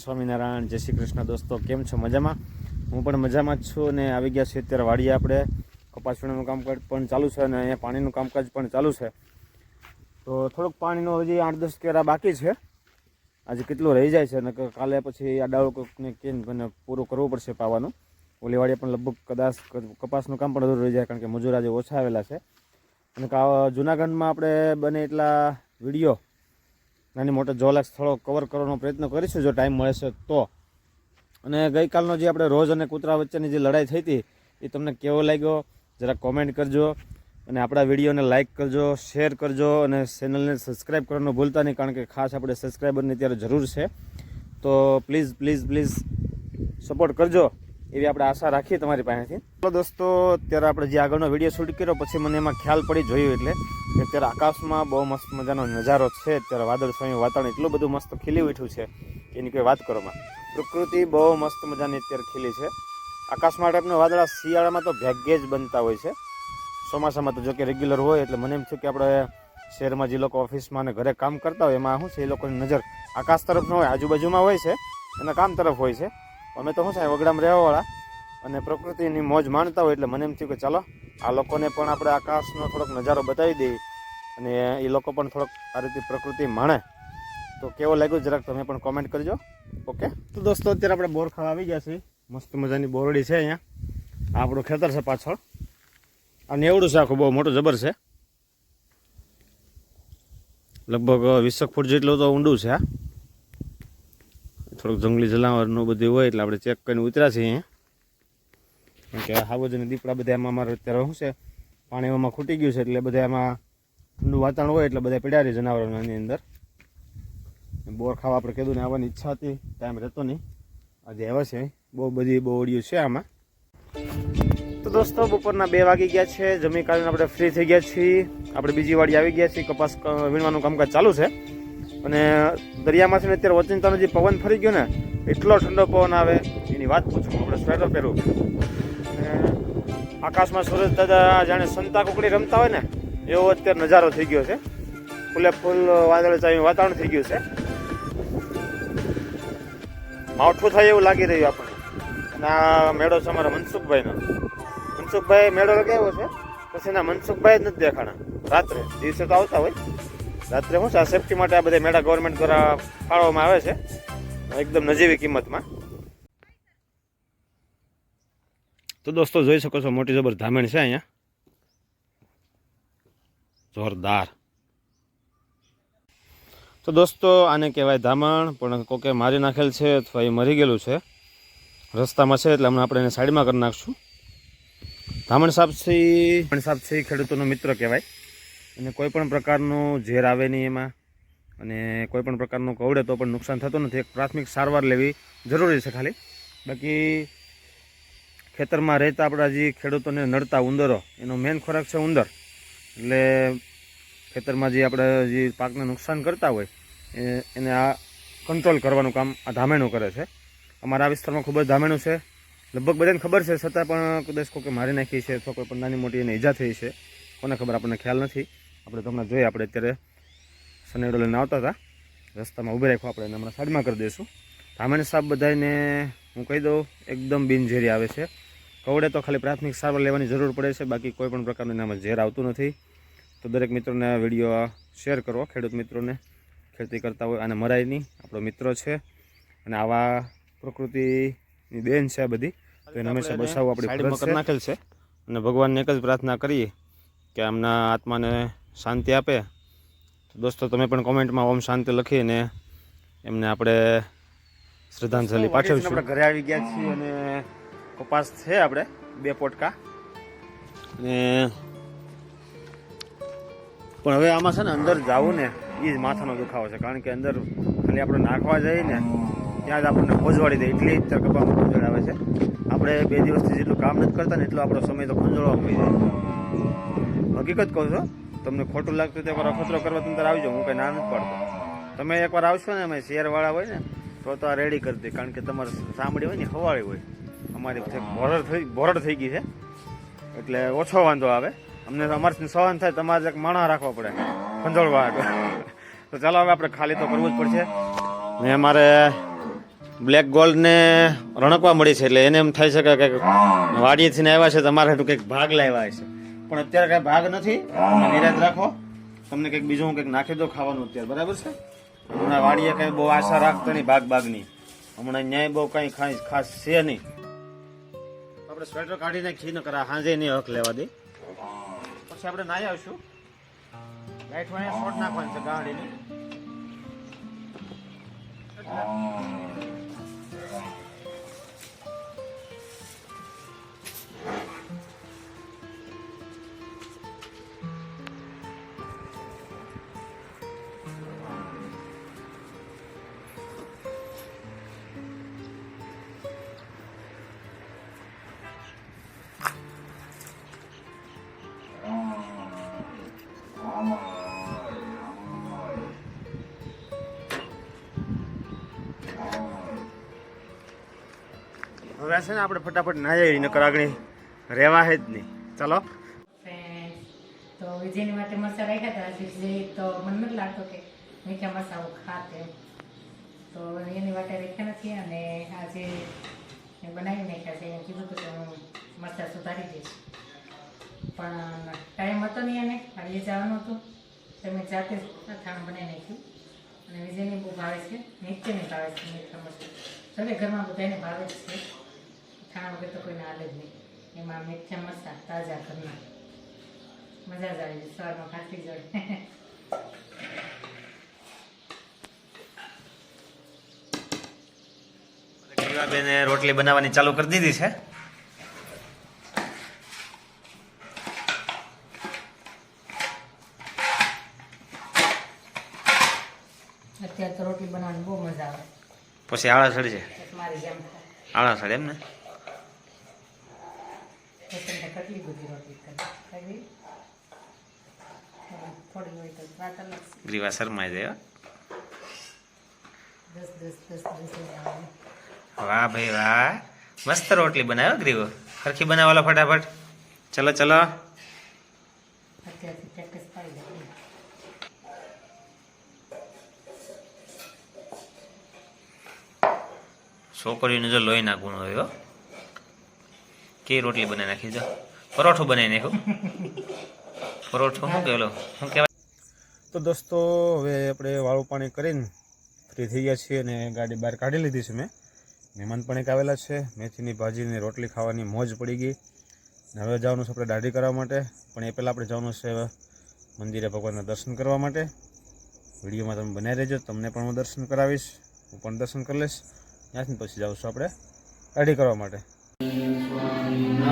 સ્વામિનારાયણ જય શ્રી કૃષ્ણ દોસ્તો, કેમ છો? મજામાં? હું પણ મજામાં જ છું અને આવી ગયા છીએ અત્યારે વાડીએ આપણે. કપાસ વીણવાનું કામકાજ પણ ચાલુ છે અને અહીંયા પાણીનું કામકાજ પણ ચાલુ છે. તો થોડુંક પાણીનું હજી આઠ દસ કેરા બાકી છે. આજે કેટલું રહી જાય છે અને કાલે પછી આ ડાળો કોકને કે મને પૂરું કરવું પડશે પાવાનું. ઓલી વાડીએ પણ લગભગ કદાચ કપાસનું કામ પણ અધૂરું રહી જાય, કારણ કે મજૂર આજે ઓછા આવેલા છે. અને જૂનાગઢમાં આપણે બને એટલા વીડિયો નાની મોટા જોવાલાયક સ્થળો કવર કરવાનો પ્રયત્ન કરીશું, જો ટાઈમ મળે છે તો. અને ગઈકાલનો જે આપણે રોજ અને કૂતરા વચ્ચેની જે લડાઈ થઈ હતી, એ તમને કેવો લાગ્યો? જરા કોમેન્ટ કરજો. અને આપણા વિડીયોને લાઇક કરજો શેર કરજો, અને ચેનલને સબસ્ક્રાઈબ કરવાનું ભૂલતા નહીં, કારણ કે ખાસ આપણે સબસ્ક્રાઈબરની અત્યારે જરૂર છે. તો પ્લીઝ પ્લીઝ પ્લીઝ સપોર્ટ કરજો. એવી આપણે આશા રાખીએ તમારી પાસેથી. ચાલો દોસ્તો, અત્યારે આપણે જે આગળનો વીડિયો શૂટ કર્યો, પછી મને એમાં ખ્યાલ પડી જોયું એટલે કે અત્યારે આકાશમાં બહુ મસ્ત મજાનો નજારો છે. અત્યારે વાદળ સ્વામી વાતાવરણ એટલું બધું મસ્ત ખીલી ઉઠ્યું છે. એની કોઈ વાત કરોમાં પ્રકૃતિ બહુ મસ્ત મજાની અત્યારે ખીલી છે. આકાશમાં ટાઈપના વાદળા શિયાળામાં તો ભાગ્યે જ બનતા હોય છે. ચોમાસામાં તો જો કે રેગ્યુલર હોય, એટલે મને એમ થયું કે આપણે શહેરમાં જે લોકો ઓફિસમાં અને ઘરે કામ કરતા હોય, એમાં શું છે, એ લોકોની નજર આકાશ તરફ ન હોય, આજુબાજુમાં હોય છે, એના કામ તરફ હોય છે. અમે તો શું છે વગડામાં રહેવાવાળા અને પ્રકૃતિની મોજ માણતા હોય એટલે મને એમ થયું કે ચાલો, આ લોકોને પણ આપણે આકાશનો થોડોક નજારો બતાવી દઈએ અને એ લોકો પણ થોડોક આ રીતે પ્રકૃતિ માણે. તો કેવો લાગ્યું જરાક તમે પણ કોમેન્ટ કરજો. ઓકે તો દોસ્તો, અત્યારે આપણે બોર આવી ગયા છીએ. મસ્ત મજાની બોરડી છે અહીંયા. આપણું ખેતર છે પાછળ. આ એવડું છે, આખું બહુ મોટું, જબર છે. લગભગ વીસક ફૂટ જેટલું તો ઊંડું છે આ થોડુંક જંગલી જલાવરનું બધું હોય એટલે આપણે ચેક કરીને ઉતર્યા છીએ કેમ કે હાવજ અને દીપડા બધા એમાં અમારે અત્યારે શું છે, પાણી એમાં ખૂટી ગયું છે એટલે બધા એમાં ઠંડુ વાતાવરણ હોય એટલે બધા પીડ્યા રહી જનાવરોની અંદર. બોર ખાવા આપણે કીધું ને આવવાની ઈચ્છા હતી, ટાઈમ રહેતો નહીં. આજે આવે છે બહુ બધી બોવડીઓ છે આમાં. તો દોસ્તો, બપોરના બે વાગી ગયા છે. જમી કાઢીને આપણે ફ્રી થઈ ગયા છીએ. આપણે બીજી વાડી આવી ગયા છીએ. કપાસ વીણવાનું કામકાજ ચાલુ છે. અને દરિયામાંથી અત્યારે વચિંતાનો જે પવન ફરી ગયો ને, એટલો ઠંડો પવન આવે. એની વાત પૂછું, આપણે સ્વેટર પહેરવું આકાશમાં સૂરજ દાદા જાણે સંતા કુકડી રમતા હોય ને, એવો અત્યારે નજારો થઈ ગયો છે. ફૂલે ફૂલ વાદળ ચાવી વાતાવરણ થઈ ગયું છે. માવઠું થાય એવું લાગી રહ્યું આપણને. અને આ મેળો છે અમારા મનસુખભાઈનો. મનસુખભાઈ મેળો લગાવ્યો છે. પછી ના મનસુખભાઈ જ નથી દેખાણા. રાત્રે, દિવસે તો આવતા હોય. રાત્રે શું છે, આ સેફટી માટે આ બધા મેળા ગવર્મેન્ટ દ્વારા ફાળવવામાં આવે છે. એકદમ નજીવી કિંમતમાં. તો દોસ્તો, જોઈ શકો છો, મોટી જબર ધામણ છે અહીંયા. જોરદાર. તો દોસ્તો, આને કહેવાય ધામણ, પણ કોકે મારી નાખેલ છે અથવા એ મરી ગયેલું છે. રસ્તામાં છે, એટલે હમણાં આપણે એને સાઈડમાં કરી નાખશું. ધામણ સાપ છે ધામણ સાપ છે ખેડૂતોનો મિત્ર કહેવાય. અને કોઈ પણ પ્રકારનું ઝેર આવે નહીં એમાં. અને કોઈ પણ પ્રકારનું કવડે તો પણ નુકસાન થતું નથી. એક પ્રાથમિક સારવાર લેવી જરૂરી છે ખાલી. બાકી ખેતરમાં રહેતા આપણા જે ખેડૂતોને નડતા ઉંદરો, એનો મેન ખોરાક છે ઉંદર. એટલે ખેતરમાં જે આપણે જે પાકને નુકસાન કરતા હોય એને આ કંટ્રોલ કરવાનું કામ આ ધામેણું કરે છે. અમારા વિસ્તારમાં ખૂબ જ ધામેણું છે. લગભગ બધાને ખબર છે, છતાં પણ કદાચ કોઈ મારી નાખી છે અથવા કોઈ પણ નાની મોટી એને ઈજા થઈ છે. કોને ખબર? આપણને ખ્યાલ નથી. આપણે તમને જોઈએ આપણે અત્યારે સનેડો લઈને આવતા હતા. રસ્તામાં ઊભી રાખો આપણે એને હમણાં સાઈડમાં કરી દઈશું. સામાન્ય સાપ બધાને હું કહી દઉં એકદમ બિનઝેરી આવે છે. કવડે તો ખાલી પ્રાથમિક સારવાર લેવાની જરૂર પડે છે બાકી કોઈ પણ પ્રકારનું એનામાં ઝેર આવતું નથી. તો દરેક મિત્રોને આ વીડિયો શેર કરો ખેડૂત મિત્રોને ખેતી કરતા હોય અને મરાય નહીં આપણો મિત્ર છે. અને આવા પ્રકૃતિની દેન છે આ બધી તો એને હંમેશા બસાવવું આપણી નાખેલ છે. અને ભગવાનને એક જ પ્રાર્થના કરીએ કે આમના આત્માને શાંતિ આપે. દોસ્તો તમે પણ કોમેન્ટમાં ઓમ શાંતિ લખીને એમને આપણે શ્રદ્ધાંજલિ પાઠવીશું. આપણે ઘરે આવી ગયા છીએ અને કપાસ છે આપણે બે પોટકા. અને પણ હવે આમાં છે ને અંદર જવું ને એ જ માથાનો દુખાવો છે. કારણ કે અંદર ખાલી આપણે નાખવા જઈએ ને ત્યાં જ આપણને ખોજવાડી દે. એટલી જ કપામાં ખોજવાડ આવે છે. આપણે બે દિવસથી જેટલું કામ નથી કરતા ને એટલો આપણો સમય તો ખંજોળવામાં વહી જાય હકીકત કહું છું તમને ખોટું લાગતું તો એકવાર અખતરો કરવા તમે આવી જાઓ હું કંઈ ના નથી પાડતો. તમે એકવાર આવશો ને અમે શેરવાળા હોય ને, તો તો આ રેડી કરી દે, કારણ કે તમારે સાંભળી હોય ને હવાળી હોય. અમારી ભોરડ થઈ ભોરડ થઈ ગઈ છે. એટલે ઓછો વાંધો આવે. અમને અમારે સહન થાય, તમારે એક માણા રાખવા પડે. ખંજોળવા તો ચાલો હવે આપણે ખાલી તો કરવું જ પડશે. ને અમારે બ્લેક ગોલ્ડને રણકવા મળી છે, એટલે એને એમ થઈ શકે કે વાડીએથી ને આવ્યા છે તમારે કંઈક ભાગ લાવ્યા છે પણ અત્યારે કાંઈ ભાગ નથી. નિરાશ રાખો, તમને કંઈક બીજું હું કંઈક નાખી દો ખાવાનું અત્યારે, બરાબર છે? હમણાં વાડીએ કંઈ બહુ આશા રાખતો નહીં ભાગ ભાગની હમણાં ન્યાય બહુ કંઈ ખાઈ, ખાસ છે નહીં. આપણે સ્વેટર કાઢીને ખી ન કરા હાંજે નહીં હક લેવા દે. પછી આપણે નાહી આવશું. લાઈટ શોર્ટ નાખવાની છે ગાડીની. હવે છે ને આપણે ફટાફટ ના જઈએ નકર આગળ રહેવા હે જ નહીં. ચાલો. તો વિજયની માટે મરચા રાખ્યા હતા વિજય તો મને નથી લાગતો કે મીઠા મરચાં હું ખાત તો એની માટે રાખ્યા નથી અને આજે બનાવી નાખ્યા છે, એમ કીધું કે હું મરચાં સુધારી દઈશ. પણ ટાઈમ હતો નહીં એને એ જવાનું હતું. તો મેં જાતે જ અથાણું બનાવી નાખ્યું. અને વિજયને બહુ ભાવે છે નિત્યને ભાવે છે મીઠા મરચાં. સવે ઘરમાં બધાને ભાવે જ છે. અથાણા વગર તો કોઈને હાલે જ નહીં. એમાં મીઠા મરચાં તાજા ઘરના મજા જ આવી સવારમાં ખાતી જોડે. બેને રોટલી બનાવવાની ચાલુ કરી દીધી છે. અત્યારે તો રોટલી બનાવવાની બહુ મજા આવે. પછી આળા ચડી છે મારી જેમ આળા ચડે એમ ને? પછી કેટલી બધી રોટલી કરી. થોડી હોય તો વાત અલગ ગ્રીવા શરમાઈ જાય હો. દસ દસ દસ દસ વાહ ભાઈ વાહ. મસ્ત રોટલી બનાવ્યો ગ્રીવો. સરખી બનાવાલો ફટાફટ. ચલો ચલો. અત્યારથી પ્રેક્ટિસ જો લોહી નાખવાનું ગુણ હોય કેવી રોટલી બનાવી નાખી, જો. પરોઠો બનાવી નાખ્યો. પરોઠો શું કહેલો? શું કહેવાય? તો દોસ્તો, હવે આપણે વાળું પાણી કરીને ફ્રી થઈ ગયા છીએ અને ગાડી બહાર કાઢી લીધી છે મેં. મહેમાન પણ એક આવેલા છે. મેથીની ભાજીની રોટલી ખાવાની મોજ પડી ગઈ. હવે જવાનું છે આપણે દાઢી કરવા માટે. પણ એ પહેલાં આપણે જવાનું છે મંદિરે ભગવાનના દર્શન કરવા માટે. વિડીયોમાં તમે બનાવી રહેજો. તમને પણ હું દર્શન કરાવીશ. હું પણ દર્શન કરી લઈશ. ત્યાંથી પછી જાઉં છું આપણે દાઢી કરવા માટે. Swami